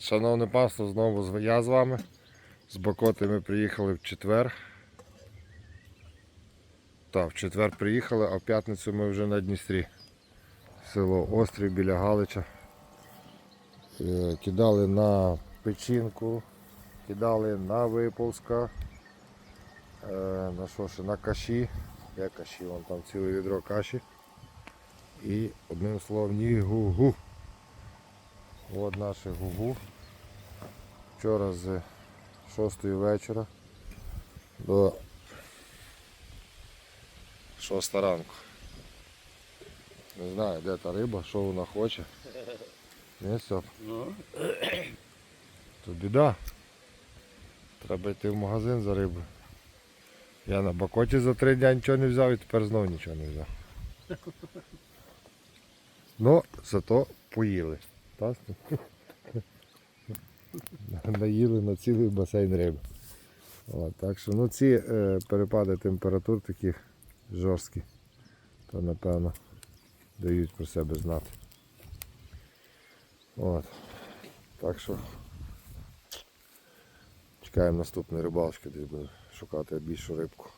Шановне панство, знову я з вами. З Бакоти ми приїхали в четвер. Так, в четвер приїхали, а в п'ятницю ми вже на Дністрі. Село Острів біля Галича. Е, Кидали на печінку, кидали на виползка, е, на що ще, на каші. Є каші, вон там ціле відро каші. І одним словом гу-гу. От наше гугу. Вчора з 6 вечора до 6 ранку. Не знаю, де та риба, що вона хоче. Не все. Ну, Тут біда. Треба йти в магазин за рибою. Я на бакоті за три дня нічого не взяв і тепер знову нічого не взяв. Ну, зато поїли. Так? Наїли на цілий басейн риби. От, так що ну, ці е, перепади температур такі жорсткі, то напевно дають про себе знати. От. Так що чекаємо наступної рибалочки, десь буде шукати більшу рибку.